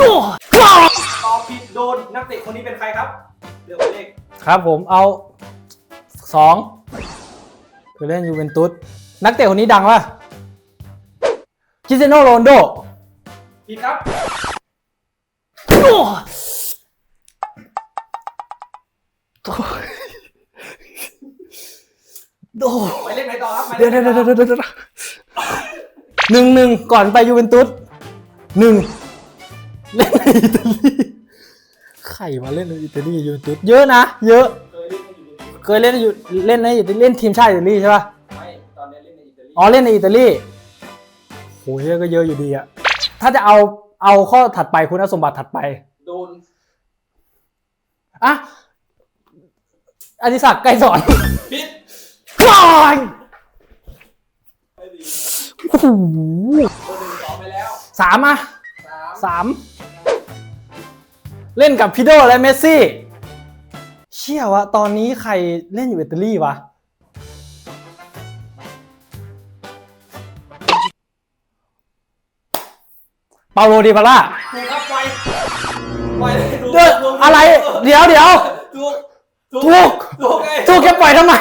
ตอบผิดโดนนักเตะคนนี้เป็นใครครับเลือกหมายเลขครับผมเอาสองคือเล่นยูเวนตุสนักเตะคนนี้ดังป่ะคริสเตียโนโรนลโดผิดครับโอ้หมายเลขไหนต่อครับหมายเลเดี๋ยวขเดี๋ยวไหนเดี๋ยวต่อเดี๋ยวเดี๋ยวหนึ่งหนึ่งก่อนไปยูเวนตุสหนึ่ง เล่นในอิตาลีใครมาเล่นในอิตาลียูเวนตุสเยอะนะ เยอะ เคยเล่นอยู่ในเคยเล่นในอยู่เล่นในอิตาลีเล่นทีมชาติอิตาลีใช่ป่ะไม่ตอนนี้เล่นในอิตาลีอ๋อเล่นในอิตาลีโหเยอะก็เยอะอยู่ดีอะถ้าจะเอาเอาข้อถัดไปคุณสมบัติถัดไปโดนอะอดิศักดิ์ไกรสอนผิดก่อนไม่ดีโอ้โหคนหนึ่งตอบไปแล้วสามอะสามสาม เล่นกับพิโดและเมสซี่ เชี่ยวะตอนนี้ใครเล่นอยู่อิตาลีวะ เปาโลดิบาร่าถูกครับไปไปเลยถูกเดี๋ยวถูกอะไร เดี๋ยวเดี๋ยวถูกถูกถูกไงถูกแกปล่อยทำไม